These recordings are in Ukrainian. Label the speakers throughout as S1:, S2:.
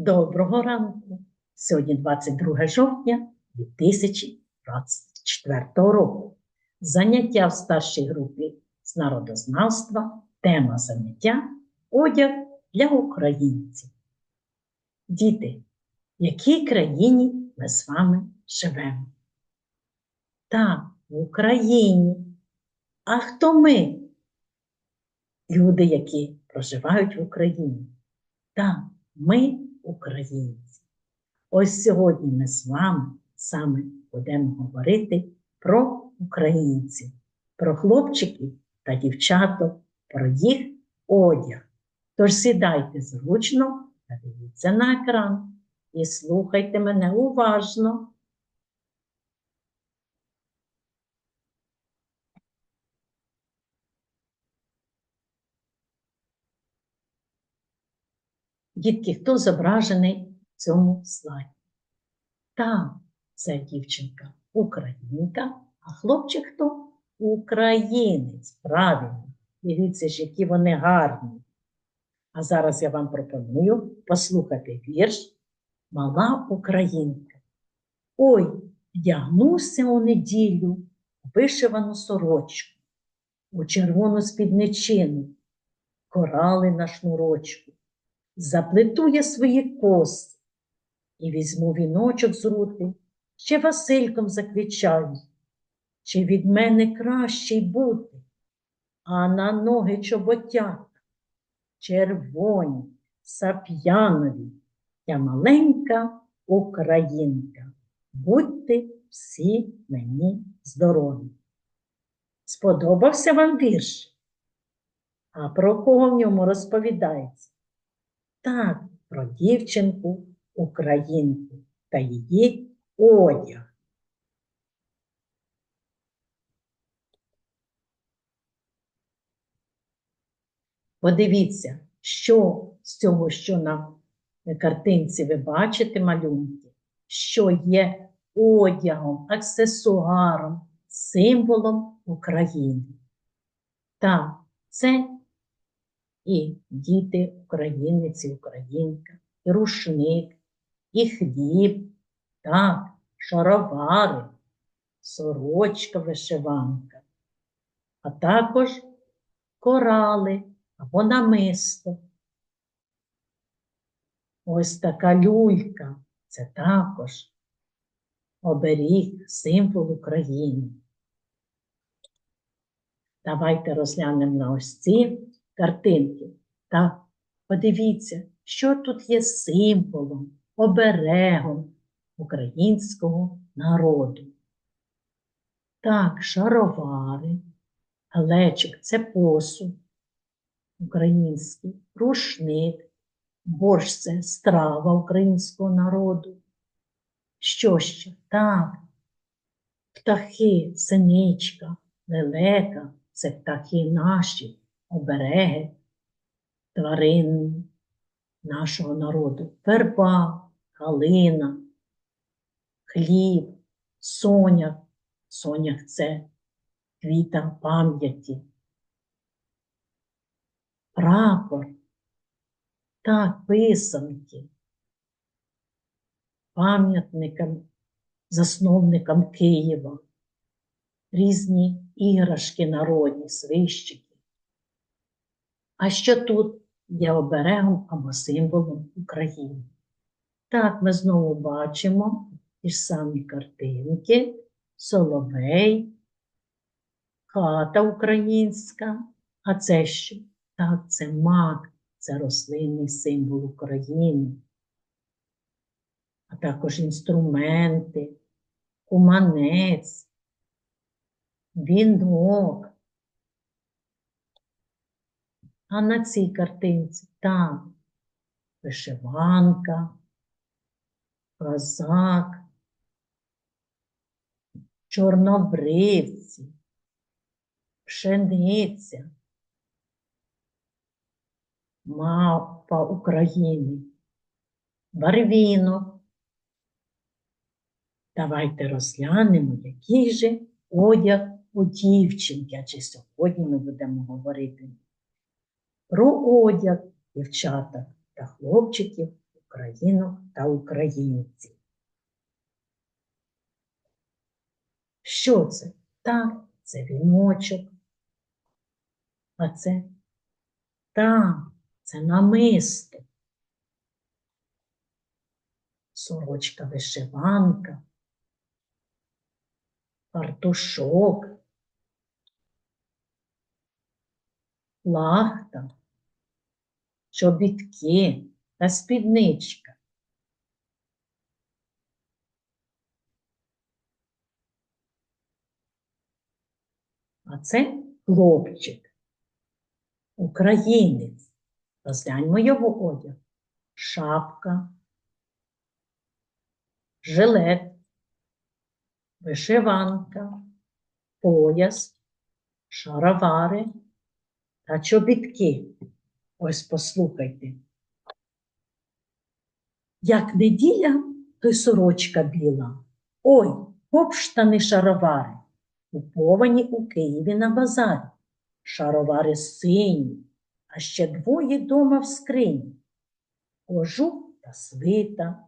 S1: Доброго ранку! Сьогодні 22 жовтня 2024 року. Заняття в старшій групі з народознавства, тема заняття одяг для українців. Діти, в якій країні ми з вами живемо? Так, в Україні. А хто ми? Люди, які проживають в Україні. Так, ми українці. Ось сьогодні ми з вами саме будемо говорити про українців, про хлопчиків та дівчаток, про їх одяг. Тож сідайте зручно та дивіться на екран і слухайте мене уважно. Дітки, хто зображений в цьому слайді? Так, це дівчинка українка, а хлопчик хто? Українець. Правильно. Дивіться ж, які вони гарні. А зараз я вам пропоную послухати вірш Мала Українка. Ой, вдягнувся у неділю вишивану сорочку, у червону спідничину, корали на шнурочку заплету я свої коси і візьму віночок з рути, ще Васильком заквічаю, чи від мене кращий бути, а на ноги чоботята, червоні, сап'янові, я маленька українка. Будьте всі мені здорові. Сподобався вам вірш? А про кого в ньому розповідається? Так, про дівчинку українку та її одяг. Подивіться, що з цього, що на картинці ви бачите малюнки, що є одягом, аксесуаром, символом України. Так, це і діти, українець і українка, і рушник, і хліб, так, шаровари, сорочка вишиванка, а також корали або намисто. Ось така люлька це також оберіг, символ України. Давайте розглянемо на ось ці картинки. Так, подивіться, що тут є символом, оберегом українського народу. Так, шаровари, глечик це посуд український, рушник, борщ це страва українського народу. Що ще? Так, птахи, синичка, лелека це птахи наші обереги тварин нашого народу, верба, калина, хліб, соняк. Соняк це квіта пам'яті, прапор, так, писанки, пам'ятникам, засновникам Києва, різні іграшки народні, свищики. А що тут є оберегом або символом України? Так, ми знову бачимо ті ж самі картинки, соловей, хата українська. А це що? Так, це мак, це рослинний символ України. А також інструменти, куманець, вінок. А на цій картинці там вишиванка, козак, чорнобривці, пшениця, мапа України, барвінок. Давайте розглянемо, який же одяг у дівчинки, адже сьогодні ми будемо говорити про одяг дівчаток та хлопчиків українок та українців. Що це? Так, це віночок. А це так, це намисто. Сорочка вишиванка, фартушок, лахта, чобітки та спідничка. А це хлопчик, українець. Розгляньмо його одяг. Шапка, жилет, вишиванка, пояс, шаровари та чобітки. Ось послухайте. Як неділя, то й сорочка біла. Ой, хоп штани шаровари, куповані у Києві на базарі. Шаровари сині, а ще двоє дома в скрині. Кожух та свита,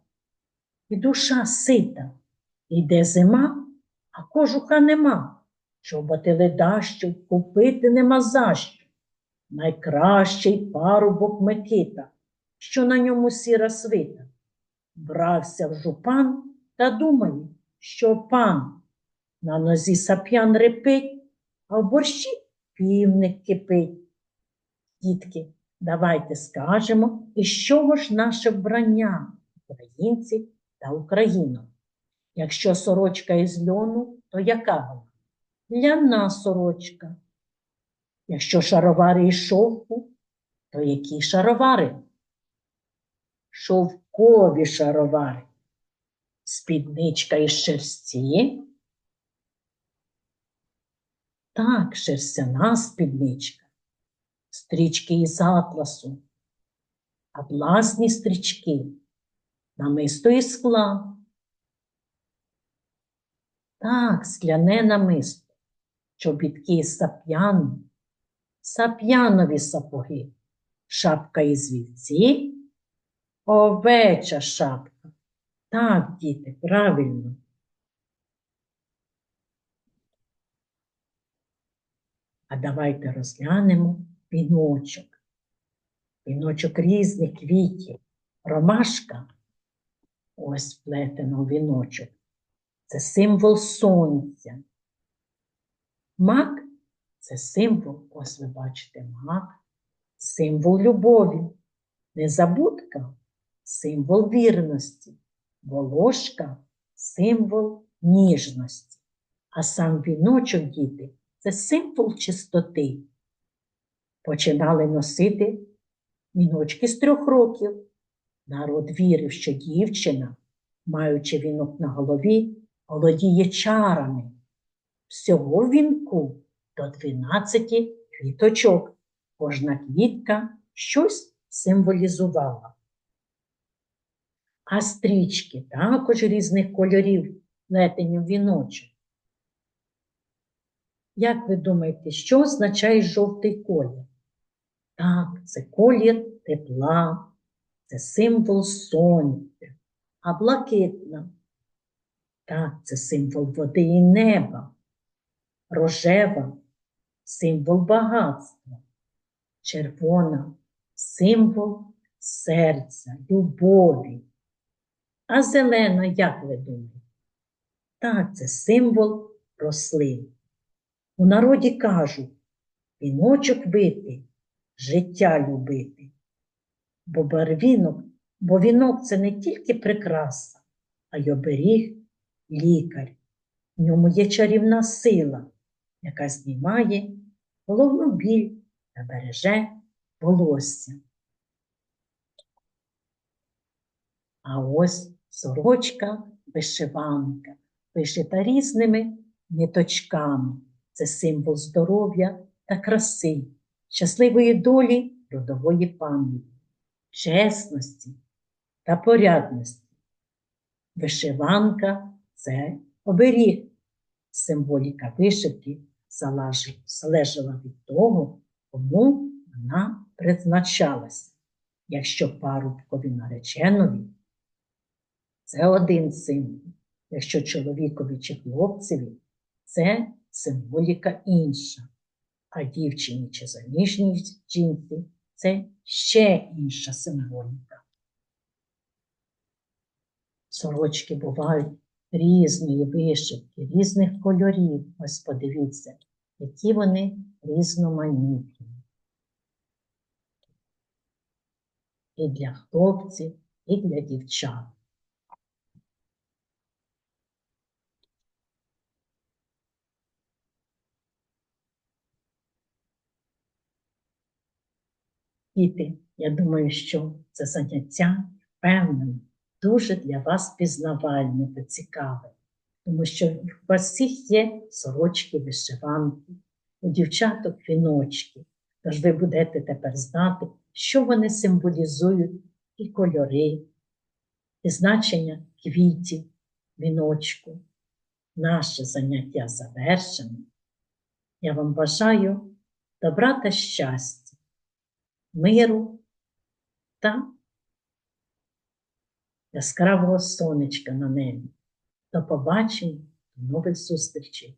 S1: і душа сита. Іде зима, а кожуха нема. Чоботи ледащу купити нема за що. Найкращий парубок Микита, що на ньому сіра свита. Брався в жупан та думає, що пан на нозі сап'ян репить, а в борщі півник кипить. Дітки, давайте скажемо, із чого ж наше вбрання українців та українок. Якщо сорочка із льону, то яка вона? Ляна сорочка. Якщо шаровари із шовку, то які шаровари? Шовкові шаровари. Спідничка із шерсті. Так, шерстяна спідничка. Стрічки із атласу, атласні стрічки, намисто із скла. Так, скляне намисто, чобітки із сап'яни, сап'янові сапоги, шапка із вівці, овеча шапка. Так, діти, правильно. А давайте розглянемо віночок. Віночок різних квітів. Ромашка, ось плетено віночок. Це символ сонця. Мак це символ, ось ви бачите, мак, символ любові. Незабудка символ вірності. Волошка символ ніжності. А сам віночок, діти, це символ чистоти. Починали носити віночки з трьох років. Народ вірив, що дівчина, маючи вінок на голові, володіє чарами. Всього вінку до 12 квіточок. Кожна квітка щось символізувала. А стрічки також різних кольорів плетені в віночок. Як ви думаєте, що означає жовтий колір? Так, це колір тепла, це символ сонця, а блакитна. Так, це символ води і неба, рожева символ багатства, червона символ серця, любові. А зелена, як ви думаєте? Так, це символ рослин. У народі кажуть, віночок вити, життя любити. Бо барвінок, бо вінок це не тільки прикраса, а й оберіг лікар. В ньому є чарівна сила, яка знімає головну біль та береже волосся. А ось сорочка вишиванка, вишита різними ниточками. Це символ здоров'я та краси, щасливої долі родової пам'яті, чесності та порядності. Вишиванка це оберіг. Символіка вишивки залежала від того, кому вона призначалася. Якщо парубкові нареченові, це один символ. Якщо чоловікові чи хлопцеві, це символіка інша. А дівчині чи заміжній жінці це ще інша символіка. Сорочки бувають різної вишивки, різних кольорів. Ось подивіться, які вони різноманітні. І для хлопців, і для дівчат. Діти, я думаю, що це заняття впевнено, дуже для вас пізнавальне та цікаве, тому що у вас всіх є сорочки, вишиванки, у дівчаток віночки. Тож ви будете тепер знати, що вони символізують, і кольори, і значення квітів, віночку. Наше заняття завершено. Я вам бажаю добра та щастя, миру та яскравого сонечка на небі. До побачення, до нових зустрічей!